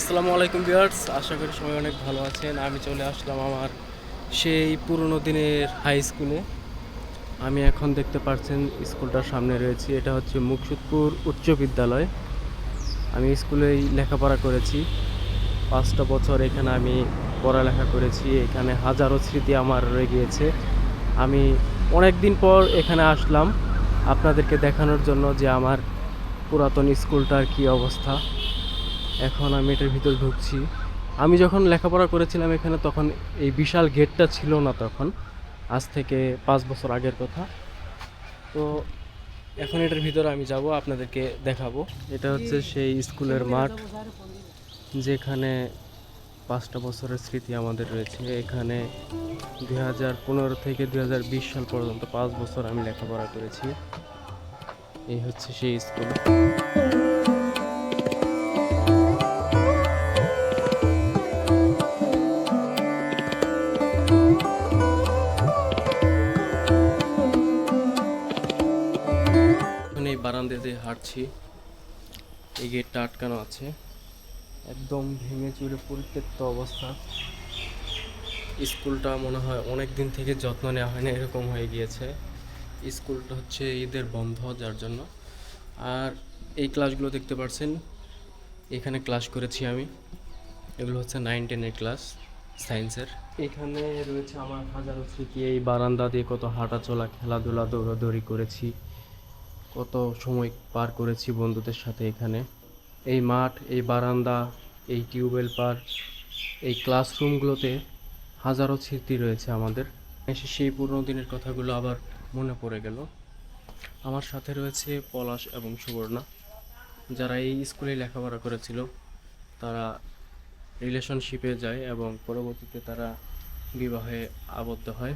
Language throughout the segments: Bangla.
আসসালামু আলাইকুম ভিউয়ার্স, আশা করি সবাই অনেক ভালো আছেন। আমি চলে আসলাম আমার সেই পুরনো দিনের হাই স্কুলে আমি এখন দেখতে পাচ্ছেন স্কুলটার সামনে রয়েছি, এটা হচ্ছে মুকসুদপুর উচ্চ বিদ্যালয়। আমি স্কুলেই লেখাপড়া করেছি। পাঁচটা বছর এখানে আমি পড়ালেখা করেছি, এখানে হাজারো স্মৃতি আমার রয়ে গিয়েছে। আমি অনেক দিন পর এখানে আসলাম, আপনাদেরকে দেখানোর জন্য যে আমার পুরাতন স্কুলটার কি অবস্থা। এখন আমি এটার ভিতর ঢুকছি। আমি যখন লেখাপড়া করেছিলাম এখানে, তখন এই বিশাল গেটটা ছিল না তখন। আজ থেকে পাঁচ বছর আগের কথা। তো এখন এটার ভিতরে আমি যাব, আপনাদেরকে দেখাবো। এটা হচ্ছে সেই স্কুলের মাঠ, যেখানে পাঁচটা বছরের স্মৃতি আমাদের রয়েছে। এখানে দুই হাজার পনেরো থেকে দুই হাজার বিশ সাল পর্যন্ত পাঁচ বছর আমি লেখাপড়া করেছি। এই হচ্ছে সেই স্কুল। বারান্দা দিয়ে হাঁটছি। এই গেটটা আটকানো আছে। একদম ভেঙে চুরে পরিত্যক্ত অবস্থা। স্কুলটা মনে হয় অনেক দিন থেকে যত্ন নেওয়া হয় না এরকম হয়ে গিয়েছে। স্কুলটা হচ্ছে ঈদের বন্ধ, যার জন্য। আর এই ক্লাসগুলো দেখতে পাচ্ছেন এখানে ক্লাস করেছি আমি। এগুলো হচ্ছে নাইন, টেনের ক্লাস, সায়েন্সের। এখানে রয়েছে আমার হাজারো স্মৃতি, এই বারান্দা দিয়ে কত হাঁটা চলা খেলাধুলা, দৌড়াদৌড়ি করেছি। কত সময় পার করেছি বন্ধুদের সাথে এখানে? এই মাঠ, এই বারান্দা, এই টিউবওয়েল পার এই ক্লাসরুমগুলোতে হাজারো স্মৃতি রয়েছে আমাদের। এসে সেই পুরনো দিনের কথাগুলো আবার মনে পড়ে গেল। আমার সাথে রয়েছে পলাশ এবং সুবর্ণা। যারা এই স্কুলে লেখাপড়া করেছিল, তারা রিলেশনশিপে যায় এবং পরবর্তীতে তারা বিবাহে আবদ্ধ হয়।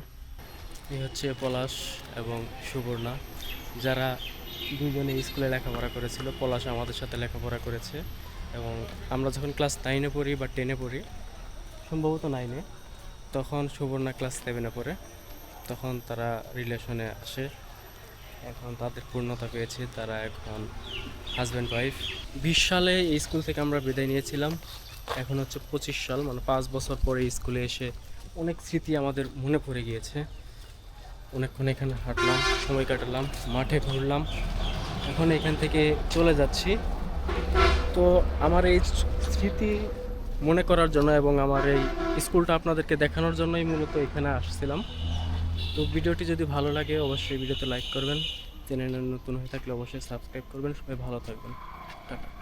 এই হচ্ছে পলাশ এবং সুবর্ণা। যারা দুজনে স্কুলে লেখাপড়া করেছিল, পলাশ আমাদের সাথে লেখাপড়া করেছে এবং আমরা যখন ক্লাস নাইনে পড়ি বা টেনে পড়ি, সম্ভবত নাইনে তখন সুবর্ণা ক্লাস সেভেনে পড়ে। তখন তারা রিলেশনে আসে। এখন তাদের পূর্ণতা পেয়েছে, তারা এখন হাজব্যান্ড ওয়াইফ বিশ সালে স্কুল থেকে আমরা বিদায় নিয়েছিলাম। এখন হচ্ছে পঁচিশ সাল মানে পাঁচ বছর পরে স্কুলে এসে অনেক স্মৃতি আমাদের মনে পড়ে গিয়েছে। অনেকক্ষণ এখানে হাঁটলাম, সময় কাটালাম, মাঠে ঘুরলাম। এখন এখান থেকে চলে যাচ্ছি। তো আমার এই স্মৃতি মনে করার জন্য এবং আমার এই স্কুলটা আপনাদেরকে দেখানোর জন্যই মূলত এখানে আসছিলাম। তো ভিডিওটি যদি ভালো লাগে, অবশ্যই ভিডিওতে লাইক করবেন। চ্যানেলে নতুন হয়ে থাকলে অবশ্যই সাবস্ক্রাইব করবেন। সবাই ভালো থাকবেন। টাটা।